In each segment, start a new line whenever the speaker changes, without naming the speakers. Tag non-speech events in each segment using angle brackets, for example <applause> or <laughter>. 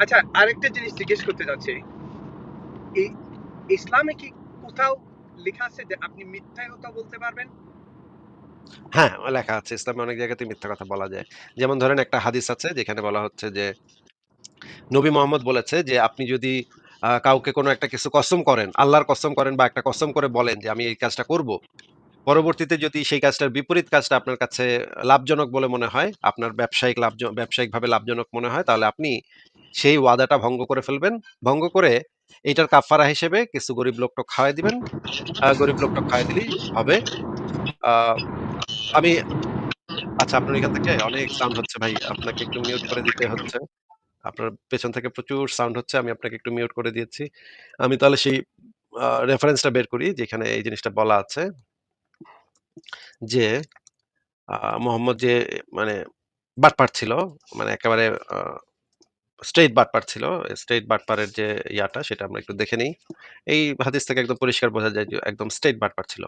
আচ্ছা আরেকটা জিনিস জিজ্ঞেস করতে যাচ্ছি এই ইসলামে কি কোথাও লেখা আছে যে আপনি মিথ্যায় কথা বলতে পারবেন
হ্যাঁ, লেখা আছে। ইসলামে অনেক জায়গাতেই মিথ্যা কথা বলা যায়। যেমন ধরেন একটা হাদিস আছে যেখানে বলা হচ্ছে যে, নবী মোহাম্মদ বলেছে যে, আপনি যদি কাউকে কোনো একটা কিছু কসম করেন, আল্লাহর কসম করেন বা একটা কসম করে বলেন যে, আমি এই কাজটা করব। পরবর্তীতে যদি সেই কাজটার বিপরীত কাজটা আপনার কাছে লাভজনক বলে মনে হয়, আপনার ব্যবসায়িক লাভজ ব্যবসায়িকভাবে লাভজনক মনে হয়, তাহলে আপনি সেই ওয়াদাটা ভঙ্গ করে ফেলবেন। ভঙ্গ করে এইটার কাফারা হিসেবে কিছু গরিব লোকটা খাওয়াই দিবেন। গরিব লোকটা খাওয়াই দিলেই হবে। আমি আচ্ছা আপনার এখান থেকে অনেক সাউন্ড হচ্ছে ভাই। আপনাকে একটু মিউট করে দিতে হচ্ছে। আপনার পেছন থেকে প্রচুর সাউন্ড হচ্ছে। আমি আপনাকে একটু মিউট করে দিয়েছি। আমি তাহলে সেই রেফারেন্সটা বের করি যেখানে এই জিনিসটা বলা আছে। যে মোহাম্মদ যে মানে বাটপার ছিল, মানে একেবারে স্ট্রেইট বাটপার ছিল। স্ট্রেইট বাটপারের যে ইয়াটা সেটা আমরা একটু দেখে নেই। এই হাদিস থেকে একদম পরিষ্কার বোঝা যায় যে একদম স্ট্রেইট বাটপার ছিল।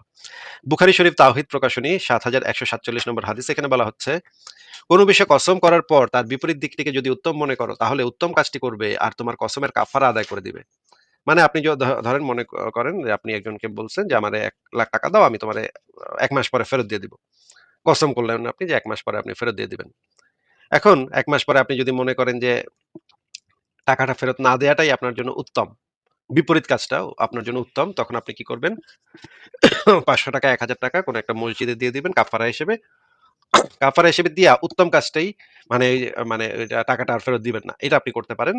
বুখারী শরীফ তাওহীদ প্রকাশনী ৭১৪৭ নম্বর হাদিস এখানে বলা হচ্ছে, "কোন বিষয়ে কসম করার পর তার বিপরীত দিকটিকে যদি উত্তম মনে করো তাহলে উত্তম কাজটি করবে আর তোমার কসমের কাফারা আদায় করে দিবে।" মানে আপনি ধরেন মনে করেন যে আপনি একজনকে বলছেন যে, আমার এক লাখ টাকা দাও আমি তোমার এক মাস পরে ফেরত দিয়ে দিব।" কসম করলেন আপনি যে ১ মাস পরে আপনি ফেরত দিয়ে দিবেন। এখন এক মাস পরে আপনি যদি মনে করেন যে টাকাটা ফেরত না দেওয়াটাই আপনার জন্য উত্তম। বিপরীত কাজটাও আপনার জন্য উত্তম। তখন আপনি কি করবেন? ৳৫০০ ৳১,০০০ কোনো একটা মসজিদে দিয়ে দিবেন কাফারা হিসেবে। কাফারা হিসেবে দিয়া উত্তম কাজটাই মানে মানে টাকাটা আর ফেরত দিবেন না। এটা আপনি করতে পারেন।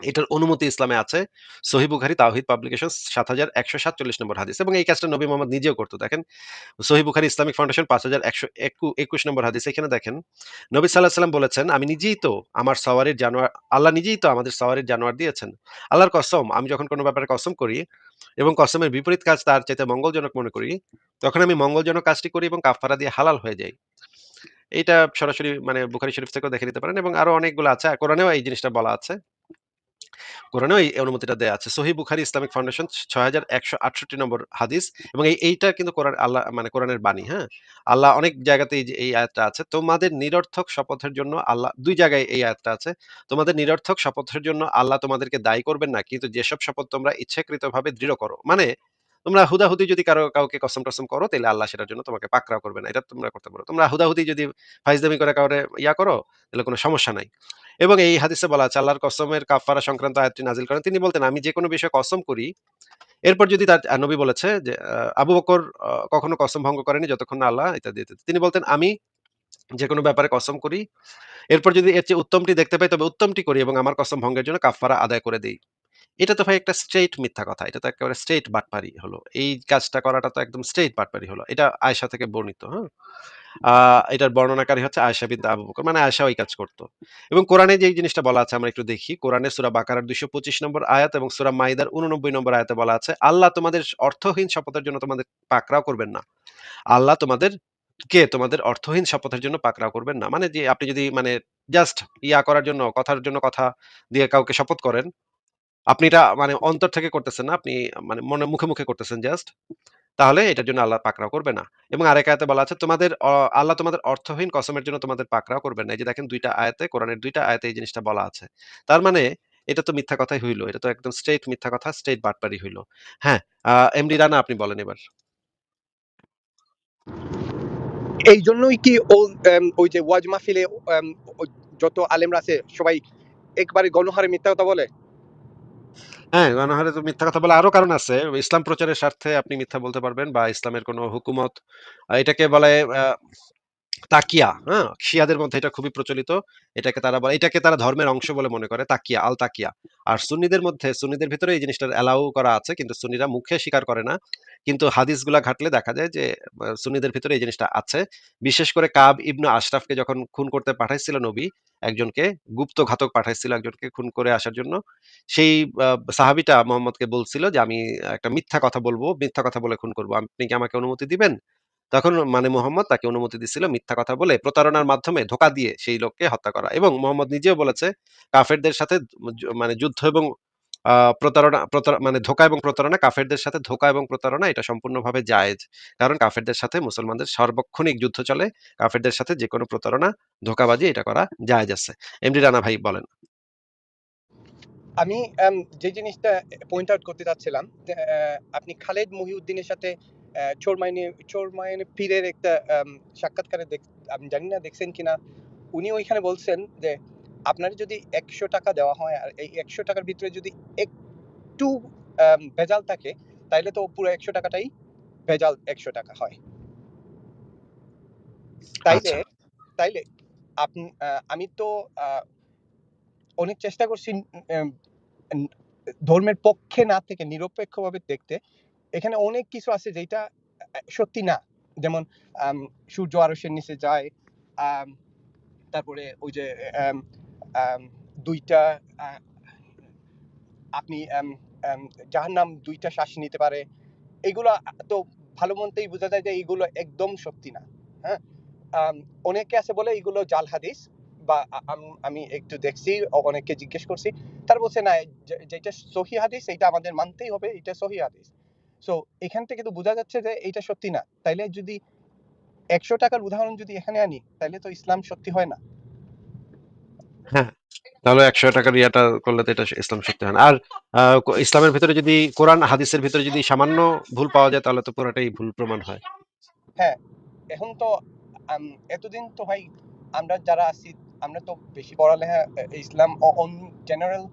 এটার অনুমতি ইসলামে আছে। সহিহ বুখারী তাওহীদ পাবলিকেশনস ৭১৪৭ নম্বর হাদিস এবং এই কাজটা নবী মোহাম্মদ নিজেও করত। দেখেন বুখারী ইসলামিক ফাউন্ডেশন ৫১২১ নম্বর হাদিস এখানে দেখেন, নবী আলাইহি সাল্লাম বলেছেন, "আমি নিজেই তো আমার সওয়ারির জানোয়ার আল্লাহ নিজেই তো আমাদের সওয়ারির জানোয়ার দিয়েছেন। আল্লাহর কসম আমি যখন কোনো ব্যাপারে কসম করি এবং কসমের বিপরীত কাজ তার চাইতে মঙ্গলজনক মনে করি, তখন আমি মঙ্গলজনক কাজটি করি এবং কাফারা দিয়ে হালাল হয়ে যাই।" এইটা সরাসরি মানে বুখারি শরীফ থেকেও দেখে নিতে পারেন এবং আরও অনেকগুলো আছে। কোরআনেও এই জিনিসটা বলা আছে। কোরআনেও এই অনুমতিটা দেওয়া আছে। সহি বুখারি ইসলামিক ফাউন্ডেশন ৬১৬৮ নম্বর হাদিস এবং এই এইটা কিন্তু কোরআন আল্লাহ মানে কোরআনের বাণী, হ্যাঁ? আল্লাহ অনেক জায়গাতে এই এই আয়াতটা আছে। তোমাদের নিরর্থক শপথের জন্য আল্লাহ দুই জায়গায় এই আয়াতটা আছে। তোমাদের নিরর্থক শপথের জন্য আল্লাহ তোমাদেরকে দায়ী করবেন না। কিন্তু যেসব শপথ তোমরা ইচ্ছাকৃতভাবে দৃঢ় করো। মানে তোমরা হুদাহুদি যদি কারও কাউকে কসম-টসম করো তাইলে আল্লাহ সেটার জন্য তোমাকে পাকড়াও করবে না। এটা তোমরা করতে পারো। তোমরা হুদাহুদি যদি ফাইজলামি করে কাউরে ইয়া করো তাহলে কোনো সমস্যা নাই। এবং এই হাদিসে বলা আছে আল্লাহর কসমের কাফারা সংক্রান্ত আয়াতটি নাজিল করেন। তিনি বলতেন, "আমি যেকোনো বিষয়ে কসম করি" এরপর যদি তার নবী বলেছে যে আবু বকর কখনো কসম ভঙ্গ করেনি যতক্ষণ না আল্লাহ ইত্যাদি, ইত্যাদি। তিনি বলতেন, "আমি যেকোনো ব্যাপারে কসম করি। এরপর যদি এর চেয়ে উত্তমটি দেখতে পাই তবে উত্তমটি করি এবং আমার কসম ভঙ্গের জন্য কাফারা আদায় করে দেই।" এটা তো ভাই একটা স্ট্রেইট মিথ্যা কথা। এটা তো একেবারে স্ট্রেইট বাটপারি হলো। এই কাজটা করাটা তো একদম স্ট্রেইট বাটপারি হলো। এটা আয়েশা থেকে বর্ণিত, হ্যাঁ? এটার বর্ণনাকারী হচ্ছে আয়েশা বিনতে আবু বকর। মানে আয়েশাও এই কাজ করতো এবং কোরআনে যে জিনিসটা বলা আছে আমরা একটু দেখি। কোরআনে সুরা বাকারার ২২৫ নম্বর আয়াত এবং সুরা মাইদার ৮৯ নম্বর আয়াতে বলা আছে, "আল্লাহ তোমাদের অর্থহীন শপথের জন্য তোমাদের পাকড়াও করবেন না। আল্লাহ তোমাদের কে তোমাদের অর্থহীন শপথের জন্য পাকড়াও করবেন না।" মানে যে আপনি যদি মানে জাস্ট ইয়া করার জন্য কথার জন্য কথা দিয়ে কাউকে শপথ করেন, আপনি এটা মানে অন্তর থেকে করতেছেন না। আপনি মানে মনে মুখে, মুখে করতেছেন জাস্ট। তাহলে এটার জন্য আল্লাহ পাকড়াও করবে না। এবং আরেক আয়াতে বলা আছে তোমাদের আল্লাহ তোমাদের অর্থহীন কসমের জন্য তোমাদের পাকড়াও করবেন না। এই যে দেখেন ২ টা আয়াতে কোরআনের ২ টা আয়াতে এই জিনিসটা বলা আছে। তার মানে এটা তো মিথ্যা কথাই হইল। এটা তো একদম স্ট্রেইট মিথ্যা কথা, স্ট্রেইট বাটপারি হইল। হ্যাঁ, এমডি রানা আপনি বলেন এবার।
এই জন্যই কি ওই যে ওয়াজ মাহফিলে যত আলেমরা আছে সবাই একবারে গণহারে মিথ্যা কথা বলে?
হ্যাঁ, গণহারে তো মিথ্যা কথা বলে আরও কারণ আছে। ইসলাম প্রচারের স্বার্থে আপনি মিথ্যা বলতে পারবেন বা ইসলামের কোনো হুকুমত এটাকে বলে আ তাকিয়া, হ্যাঁ? শিয়াদের মধ্যে এটা খুবই প্রচলিত। এটাকে তারা বলে এটাকে তারা ধর্মের অংশ বলে মনে করে তাকিয়া, আল তাকিয়া। আর সুন্নিদের মধ্যে সুন্নিদের ভেতরে এই জিনিসটা অ্যালাউ করা আছে কিন্তু সুন্নিরা মুখে স্বীকার করে না। কিন্তু হাদিসগুলা ঘাটলে দেখা যায় যে সুন্নিদের ভেতরে এই জিনিসটা আছে। বিশেষ করে কাব ইবনে আশরাফকে যখন খুন করতে পাঠাইছিল নবী, একজনকে গুপ্ত ঘাতক পাঠাইছিল একজনকে খুন করে আসার জন্য। সেই সাহাবিটা মুহাম্মদকে বলছিল যে, "আমি একটা মিথ্যা কথা বলব মিথ্যা কথা বলে খুন করব আপনি কি আমাকে অনুমতি দিবেন?" তখন মানে মুহাম্মদ তাকে অনুমতি দিচ্ছিল মিথ্যা কথা বলে প্রতারণার মাধ্যমে ধোঁকা দিয়ে সেই লোককে হত্যা করা। এবং মুহাম্মদ নিজেও বলেছে কাফেরদের সাথে মানে যুদ্ধ এবং প্রতারণা মানে ধোঁকা এবং প্রতারণা কাফেরদের সাথে ধোঁকা এবং প্রতারণা এটা সম্পূর্ণভাবে জায়েজ। কারণ কাফেরদের সাথে মুসলমানদের সার্বক্ষণিক যুদ্ধ চলে। কাফেরদের সাথে যেকোনো প্রতারণা, ধোঁকাবাজি এটা করা জায়েজ আছে। এমডি রানা ভাই বলেন।
আমি যে জিনিসটা পয়েন্ট আউট করতে চাচ্ছিলাম আপনি খালেদ মহিউদ্দিনের সাথে চোরমাইনে চোরমাইনে পীরের একটা সাক্ষাৎকারে দেখ- আমি জানি না দেখছেন কিনা উনি ওইখানে বলছেন যে আপনার যদি একশো টাকা দেওয়া হয় আর এই একশো টাকার ভিতরে যদি একটু ভেজাল থাকে তাইলে তো পুরো একশো টাকাটাই ভেজাল একশো টাকা হয়। তাইলে
আচ্ছা।
তাইলে আপনি আহ, আমি তো আহ, অনেক চেষ্টা করছি ধর্মের পক্ষে না থেকে নিরপেক্ষভাবে দেখতে এখানে অনেক কিছু আছে যেটা সত্যি না। যেমন সূর্য আরসের নিচে যায় তারপরে ওই যে দুইটা আপনি যাহার নাম দুইটা শ্বাস নিতে পারে। এগুলো তো ভালো মন্দেই বোঝা যায় যে এইগুলো একদম সত্যি না হ্যাঁ? অনেকে আছে বলে এগুলো জাল হাদিস বা আমি একটু দেখছি অনেককে জিজ্ঞেস করছি। তার বলছে, না যেটা সহি হাদিস এটা আমাদের মানতেই হবে এটা সহি হাদিস। সো এখান থেকে তো বোঝা যাচ্ছে যে এটা সত্যি না। তাইলে যদি একশো টাকার উদাহরণ যদি এখানে আনি তাহলে তো ইসলাম সত্যি হয় না।
হ্যাঁ তাহলে একশো টাকার ইয়াটা করলে তো এটা ইসলাম সত্যি হয় না। আর ইসলামের ভিতরে যদি কোরআন হাদিসের ভিতরে যদি সামান্য ভুল পাওয়া যায় তাহলে তো পুরোটাই ভুল প্রমাণ হয়।
হ্যাঁ এখন তো এতদিন তো ভাই আমরা যারা আছি আমরা তো বেশি পড়ালেখা Islam on general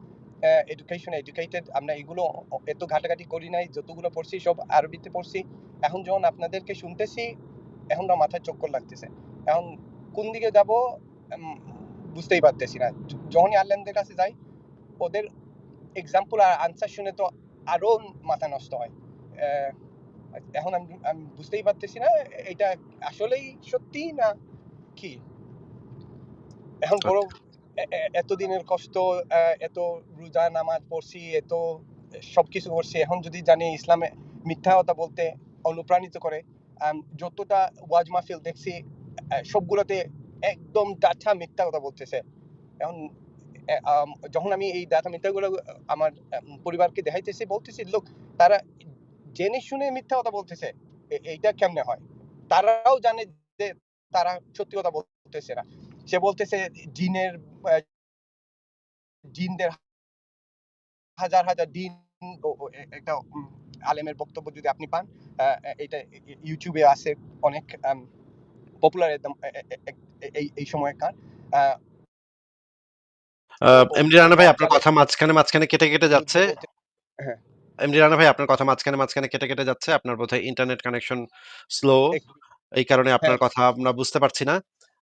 education educated আমরা এগুলো এত ঘাটাঘাটি করি নাই, যতগুলো পড়ছি, সব আরবিতে পড়ছি। এখন যখন আপনাদেরকে শুনতেছি, এখন না মাথায় চক্কর লাগতেছে। এখন কোন দিকে যাব বুঝতেই পারতেছি না। যখনই আলেমদের কাছে যাই, ওদের এক্সাম্পল আর আনসার শুনে তো আরও মাথা নষ্ট হয়। এখন আমি আমি বুঝতেই পারতেছি না, এটা আসলেই সত্যি না কি? এখন বড় এ- এতদিনের কষ্ট এত রোজা নামাজ পড়ছি, এত সবকিছু করছি, এখন যদি জানি ইসলামে মিথ্যা কথা বলতে অনুপ্রাণিত করে যতটা ওয়াজ মাহফিল দেখছি সবগুলোতে একদম ডাঠা মিথ্যা কথা বলতেছে। এখন যখন আমি এই ডাটা মিথ্যাগুলো, আমার পরিবারকে দেখাইতেছি, বলতেছি, লোক, তারা জেনে শুনে মিথ্যা কথা বলতেছে এইটা কেমনে হয়? তারাও জানে যে তারা সত্যি কথা বলতেছে না। সে বলতেছে জিনের জিনদের হাজার হাজার দিন একটা আলেমের বক্তব্য যদি আপনি পান এটা ইউটিউবে আছে অনেক পপুলার একদম এই এই সময়কার
এমডি রানা ভাই আপনার কথা মাঝখানে মাঝখানে কেটে কেটে যাচ্ছে।
হ্যাঁ।
এমডি রানা ভাই আপনার কথা মাঝখানে মাঝখানে কেটে কেটে যাচ্ছে। আপনার বোধহয় ইন্টারনেট কানেকশন স্লো এই কারণে আপনার
হ্যাঁ।
কথা আমরা বুঝতে পারছি না।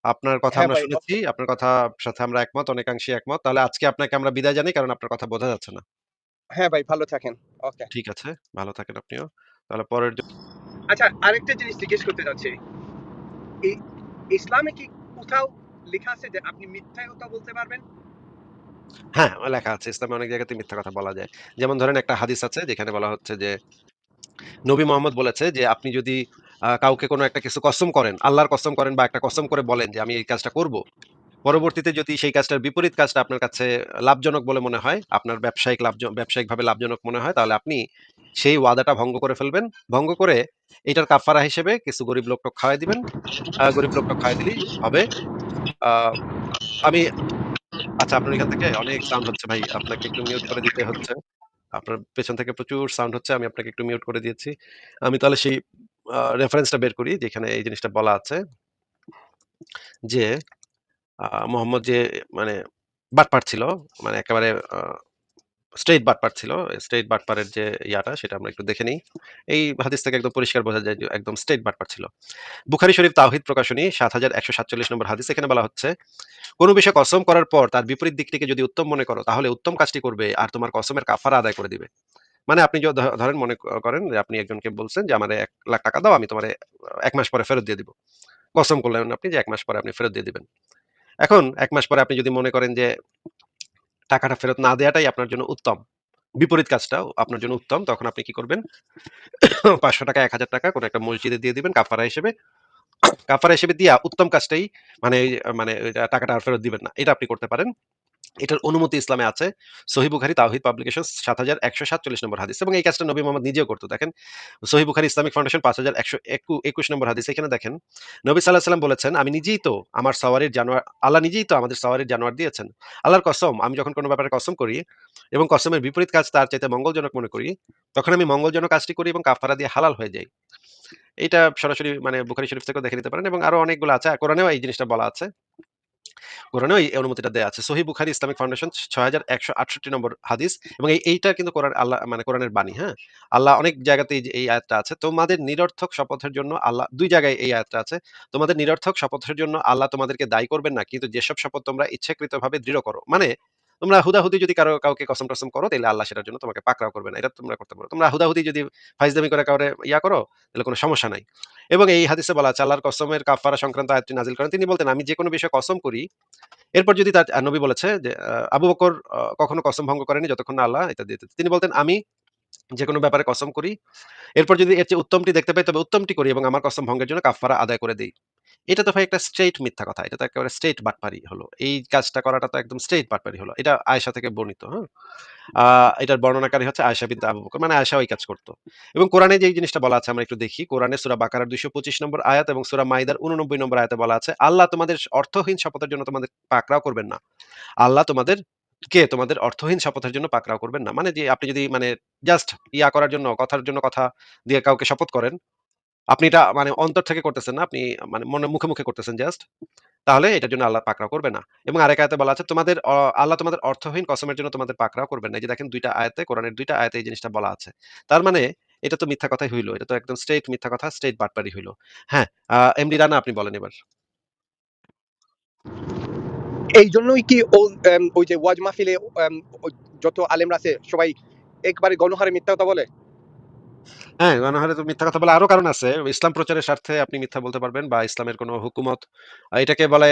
আপনার কথা
হ্যাঁ
আমরা
ভাই
শুনেছি আপনার কথা সাথে আমরা একমত অনেকাংশে একমত। তাহলে আজকে আপনাকে আমরা বিদায় জানি কারণ আপনার কথা বোঝা যাচ্ছে না।
হ্যাঁ ভাই ভালো থাকেন। ওকে।
ঠিক আছে ভালো থাকেন আপনিও। তাহলে পরের
আচ্ছা আরেকটা জিনিস জিজ্ঞেস করতে চাচ্ছি। এই ইসলামে কি কোথাও লেখা আছে যে আপনি মিথ্যা কথা বলতে পারবেন?
হ্যাঁ লেখা আছে। ইসলামে অনেক জায়গাতে মিথ্যা কথা বলা যায়। যেমন ধরেন একটা হাদিস আছে যেখানে বলা হচ্ছে যে নবী মোহাম্মদ বলেছে যে আপনি যদি কাউকে কোনো একটা কিছু কসম করেন, আল্লাহর কসম করেন বা একটা কসম করে বলেন যে, আমি এই কাজটা করব। পরবর্তীতে যদি সেই কাজটার বিপরীত কাজটা আপনার কাছে লাভজনক বলে মনে হয়, আপনার ব্যবসায়িক লাভ ব্যবসায়িকভাবে লাভজনক মনে হয়, তাহলে আপনি সেই ওয়াদাটা ভঙ্গ করে ফেলবেন। ভঙ্গ করে এটার কাফারা হিসেবে কিছু গরিব লোকটা খাওয়াই দিবেন। গরিব লোকটা খাওয়াই দিলেই হবে। আমি আচ্ছা আপনার এখান থেকে অনেক সাউন্ড হচ্ছে ভাই, আপনাকে একটু মিউট করে দিতে হচ্ছে। আপনার পেছন থেকে প্রচুর সাউন্ড হচ্ছে, আমি আপনাকে একটু মিউট করে দিয়েছি। আমি তাহলে সেই রেফারেন্সটা বের করি, যেখানে এই জিনিসটা বলা আছে যে মোহাম্মদ যে মানে বাটপার ছিল মানে একেবারে স্ট্রেট বাটপার ছিল স্ট্রেট বাটপারের যে ইয়াটা, সেটা আমরা একটু দেখে নিই। এই হাদিস থেকে একদম পরিষ্কার বোঝা যায় একদম স্ট্রেট বাটপার ছিল। বুখারি শরীফ তাওহিদ প্রকাশনী, সাত হাজার একশো সাতচল্লিশ নম্বর হাদিস এখানে বলা হচ্ছে, কোনো বিষয়ে কসম করার পর তার বিপরীত দিকটিকে যদি উত্তম মনে করো, তাহলে উত্তম কাজটি করবে, আর তোমার কসমের কাফারা আদায় করে দিবে। মানে আপনি ধরেন মনে করেন যে আপনি একজনকে বলছেন যে, আমার এক লাখ টাকা দাও, আমি তোমার এক মাস পরে ফেরত দিয়ে দিব। কসম করলেন আপনি যে, এক মাস পরে আপনি ফেরত দিয়ে দিবেন। এখন এক মাস পরে আপনি যদি মনে করেন যে, টাকাটা ফেরত না দেওয়াটাই আপনার জন্য উত্তম, বিপরীত কাজটাও আপনার জন্য উত্তম, তখন আপনি কি করবেন? <coughs> পাঁচশো টাকা, এক হাজার টাকা কোনো একটা মসজিদে দিয়ে দিবেন, কাফারা হিসেবে। <coughs> কাফারা হিসেবে দিয়া উত্তম কাজটাই মানে মানে টাকাটা আর ফেরত দিবেন না। এটা আপনি করতে পারেন। এটার অনুমতি ইসলামে আছে। সহি বুখারি, তাওহিদ পাবলিকেশন সাত হাজার একশো সাতচল্লিশ নম্বর হাদিস এবং এই কাজটা নবী মোহাম্মদ নিজেও করতো। দেখেন, সহি বুখারি ইসলামিক ফাউন্ডেশন পাঁচ হাজার একশো একুশ নম্বর হাদিস এখানে দেখেন, নবী সাল্লাহ সাল্লাম বলেছেন, আমি নিজেই তো আমার সওয়ারির জানোয়ার, আল্লাহ নিজেই তো আমাদের সওয়ারির জানোয়ার দিয়েছেন। আল্লাহর কসম, আমি যখন কোনো ব্যাপারে কসম করি এবং কসমের বিপরীত কাজ তার চাইতে মঙ্গলজনক মনে করি, তখন আমি মঙ্গলজনক কাজটি করি এবং কাফারা দিয়ে হালাল হয়ে যাই। এটা সরাসরি মানে বুখারি শরীফ থেকেও দেখে নিতে পারেন এবং আরও অনেকগুলো আছে, কোরআনেও এই জিনিসটা বলা আছে। কোরআনেও এই অনুমতিটা দেওয়া আছে। সহি বুখারি ইসলামিক ফাউন্ডেশন, ছয় হাজার একশো আটষট্টি নম্বর হাদিস এবং এইটা কিন্তু কোরআন, আল্লাহ মানে কোরআনের বাণী হ্যাঁ? আল্লাহ অনেক জায়গাতেই এই আয়াতটা আছে, তোমাদের নিরর্থক শপথের জন্য আল্লাহ, দুই জায়গায় এই আয়াতটা আছে, তোমাদের নিরর্থক শপথের জন্য আল্লাহ তোমাদেরকে দায়ী করবেন না, কিন্তু যেসব শপথ তোমরা ইচ্ছাকৃতভাবে দৃঢ় করো। মানে তোমরা হুদাহুদি যদি কারও, কাউকে কসম টসম করো তাহলে আল্লাহ সেটার জন্য তোমাকে পাকড়াও করবে না। এটা তোমরা করতে পারো। তোমরা হুদাহুদি যদি ফাইজদামি করে কাউরে ইয়া করো তাহলে কোনো সমস্যা নাই। এবং এই হাদিসে বলা আছে কসমের কাফারা সংক্রান্ত আয়াতটি নাজিল করেন। তিনি বলতেন, আমি যে কোনো বিষয়ে কসম করি, এরপর যদি তার, নবী বলেছে যে আবু বকর কখনো কসম ভঙ্গ করেনি যতক্ষণ না আল্লাহ এটা দিতে তিনি বলতেন, আমি যে কোনো ব্যাপারে কসম করি, এরপর যদি এর চেয়ে উত্তমটি দেখতে পাই, তবে উত্তমটি করি এবং আমার কসম ভঙ্গের জন্য কাফারা আদায় করে দিই। এটা তো ভাই একটা স্ট্রেট মিথ্যা কথা। এটা তো একেবারে স্ট্রেট বাটপারি হলো। এই কাজটা করাটা তো একদম স্ট্রেট বাটপারি হলো। এটা আয়েশা থেকে বর্ণিত হ্যাঁ? এটার বর্ণনাকারী হচ্ছে আয়েশা বিনতে আবু বকর। মানে আয়েশা ওই কাজ করতো। এবং কোরআনে যে জিনিসটা বলা আছে আমরা একটু দেখি। কোরআনে সূরা বাকারার 225 নম্বর আয়াত এবং সূরা মাইদার 89 নম্বর আয়াতে বলা আছে আল্লাহ তোমাদের অর্থহীন শপথের জন্য তোমাদের পাকড়াও করবেন না। আল্লাহ তোমাদের কে? তোমাদের অর্থহীন শপথের জন্য পাকড়াও করবেন না। মানে যে আপনি যদি মানে জাস্ট ইয়া করার জন্য কথার জন্য কথা দিয়ে কাউকে শপথ করেন আপনি এটা মানে অন্তর থেকে করতেছেন না, আপনি মানে মনে, মুখে মুখে করতেছেন জাস্ট তাহলে এটার জন্য আল্লাহ পাকড়াও করবে না। এবং আরেক আয়াতে বলা আছে, তোমাদের আল্লাহ তোমাদের অর্থহীন কসমের জন্য তোমাদের পাকড়াও করবেন না। এই যে দেখেন দুইটা আয়াতে, কোরআনের দুইটা আয়াতে এই জিনিসটা বলা আছে। তার মানে এটা তো মিথ্যা কথাই হইল, এটা তো একদম স্ট্রেট মিথ্যা কথা স্ট্রেট বাটপারি হইল। হ্যাঁ এমডি রানা, আপনি বলেন এবার।
এই জন্যই কি ওই যে ওয়াজ মাহফিলে যত আলেমরা আছে, সবাই একবারে গণহারে মিথ্যা কথা বলে?
হ্যাঁ গণহারে তো মিথ্যা কথা বলে আরও কারণ আছে। ইসলাম প্রচারের স্বার্থে আপনি মিথ্যা বলতে পারবেন বা ইসলামের কোনো হুকুমত এটাকে বলে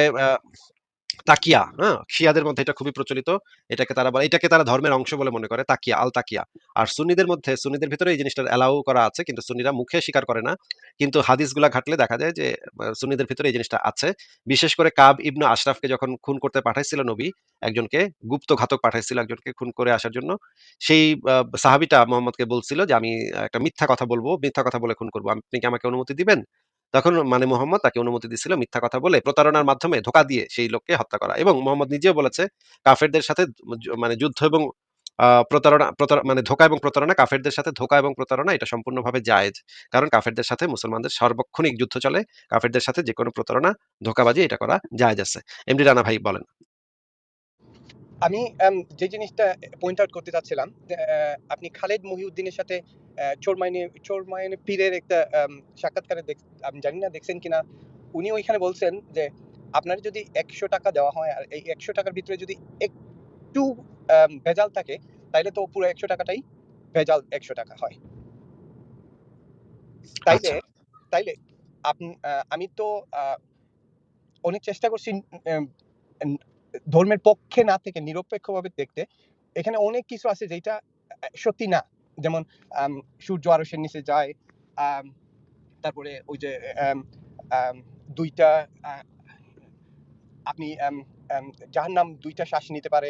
তাকিয়া হ্যাঁ? শিয়াদের মধ্যে এটা খুবই প্রচলিত। এটাকে তারা বলে, এটাকে তারা ধর্মের অংশ বলে মনে করে, তাকিয়া, আল তাকিয়া। আর সুন্নিদের মধ্যে, সুন্নিদের ভিতরে এই জিনিসটা অ্যালাউ করা আছে, কিন্তু সুন্নিরা মুখে স্বীকার করে না। কিন্তু হাদিসগুলা ঘাটলে দেখা যায় যে সুন্নিদের ভিতরে এই জিনিসটা আছে। বিশেষ করে কাব ইবনু আশরাফকে যখন খুন করতে পাঠাইছিল নবী, একজনকে গুপ্ত ঘাতক পাঠাইছিল একজনকে খুন করে আসার জন্য, সেই সাহাবিটা মোহাম্মদকে বলছিল যে, আমি একটা মিথ্যা কথা বলব, মিথ্যা কথা বলে খুন করব। আপনি কি আমাকে অনুমতি দিবেন? তখন মানে মোহাম্মদ তাকে অনুমতি দিছিল মিথ্যা কথা বলে প্রতারণার মাধ্যমে ধোকা দিয়ে সেই লোককে হত্যা করা। এবং মোহাম্মদ নিজেও বলেছে, কাফেরদের সাথে মানে যুদ্ধ এবং প্রতারণা, প্রতার- মানে ধোকা এবং প্রতারণা কাফেরদের সাথে ধোকা এবং প্রতারণা এটা সম্পূর্ণভাবে জায়েজ। কারণ কাফেরদের সাথে মুসলমানদের সর্বক্ষণিক যুদ্ধ চলে, কাফেরদের সাথে যে কোনো প্রতারণা, ধোকাবাজি এটা করা জায়েজ আছে। এমডি রানা ভাই বলেন।
আমি যে জিনিসটা পয়েন্ট আউট করতে চাচ্ছিলাম আপনি খালেদ মহিউদ্দিনের সাথে চোরমাইনে চোরমাইনে পীরের একটা সাক্ষাৎকারে দেখ আমি জানি না দেখছেন কিনা উনি ওইখানে বলছেন যে আপনার যদি একশো টাকা দেওয়া হয় আর এই একশো টাকার ভিতরে যদি একটু ভেজাল থাকে তাইলে তো পুরো একশো টাকাটাই ভেজাল একশো টাকা হয়। তাইলে
আচ্ছা।
তাইলে আপনি আমি তো অনেক চেষ্টা করছি ধর্মের পক্ষে না থেকে নিরপেক্ষভাবে দেখতে, এখানে অনেক কিছু আছে যেটা সত্যি না। যেমন সূর্য আরসের নিচে যায় তারপরে ওই যে দুইটা আপনি যার নাম দুইটা শ্বাস নিতে পারে।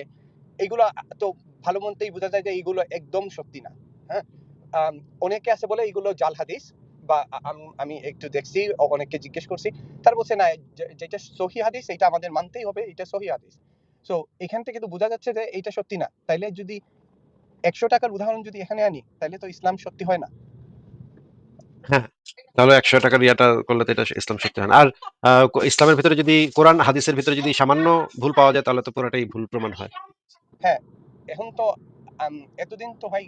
এগুলো তো ভালো মন্দেই বোঝা যায় যে এগুলো একদম সত্যি না হ্যাঁ? অনেকে আছে বলে এগুলো জাল হাদিস বা আমি একটু দেখছি অনেককে জিজ্ঞেস করছি। তার বলছে না যেটা সহি হাদিস এটা আমাদের মানতেই হবে এটা সহি হাদিস। সো এখান থেকে তো বোঝা যাচ্ছে যে এটা সত্যি না। তাইলে যদি একশো টাকার উদাহরণ যদি এখানে আনি তাহলে তো ইসলাম সত্যি হয় না।
হ্যাঁ তাহলে একশো টাকার ইয়াটা করলে তো এটা ইসলাম সত্যি হয় না। আর ইসলামের ভিতরে যদি কোরআন হাদিসের ভিতরে যদি সামান্য ভুল পাওয়া যায় তাহলে তো পুরোটাই ভুল প্রমাণ হয়।
হ্যাঁ এখন তো এতদিন তো ভাই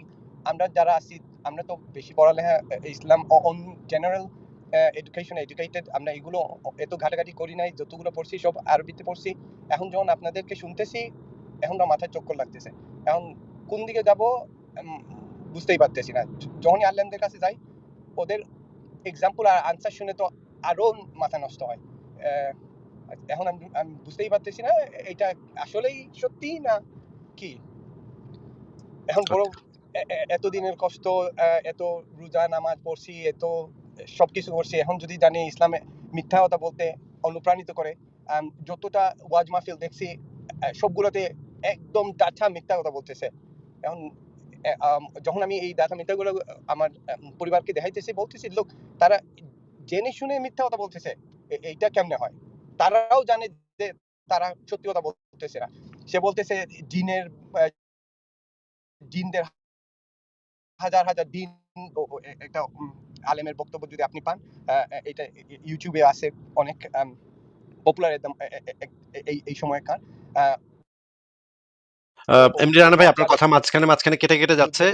আমরা যারা আছি, আমরা তো বেশি পড়ালেখা Islam on general education educated আমরা এগুলো এত ঘাটাঘাটি করি নাই, যতগুলো পড়ছি সব আরবিতে পড়ছি। এখন যখন আপনাদেরকে শুনতেছি, এখন মাথায় চক্কর লাগতেছে। এখন কোন দিকে যাব বুঝতেই পারতেছি না। যখনই আল্লাহদের কাছে যাই, ওদের এক্সাম্পল আর আনসার শুনে তো আরও মাথা নষ্ট হয়। এখন আমি আমি বুঝতেই পারতেছি না, এটা আসলেই সত্যি না কি? এখন বড় এতদিনের কষ্ট এত রোজা নামাজ পড়ছি, এত সবকিছু করছি, এখন যদি জানি ইসলামে মিথ্যা কথা বলতে অনুপ্রাণিত করে যতটা ওয়াজ মাহফিল দেখছি সবগুলোতে একদম ডাটা মিথ্যা কথা বলতেছে। এখন যখন আমি এই ডাটা মিথ্যাগুলো আমার পরিবারকে দেখাইতেছি, বলতেছি, লোক, তারা জেনে শুনে মিথ্যা কথা বলতেছে এইটা কেমনে হয়? তারাও জানে যে তারা সত্যি কথা বলতেছে না। সে বলতেছে, জিনের জিনদের হাজার হাজার দিন একটা আলেমের বক্তব্য যদি আপনি পান এটা ইউটিউবে আছে অনেক পপুলার এই এই সময়কার।
এমডি রানা ভাই আপনার কথা মাঝখানে মাঝখানে কেটে কেটে যাচ্ছে।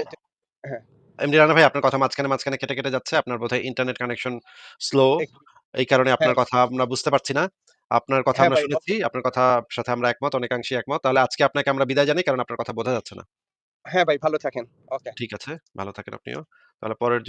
হ্যাঁ।
এমডি রানা ভাই আপনার কথা মাঝখানে মাঝখানে কেটে কেটে যাচ্ছে। আপনার বোধহয় ইন্টারনেট কানেকশন স্লো এই কারণে আপনার
হ্যাঁ।
কথা আমরা বুঝতে পারছি না। আপনার কথা
হ্যাঁ
আমরা শুনেছি আপনার কথার সাথে আমরা একমত অনেকাংশে একমত। তাহলে আজকে আপনাকে আমরা বিদায় জানাই কারণ আপনার কথা বোঝা যাচ্ছে না।
হ্যাঁ ভাই ভালো থাকেন। ওকে
ঠিক আছে ভালো থাকেন আপনিও। তাহলে পরের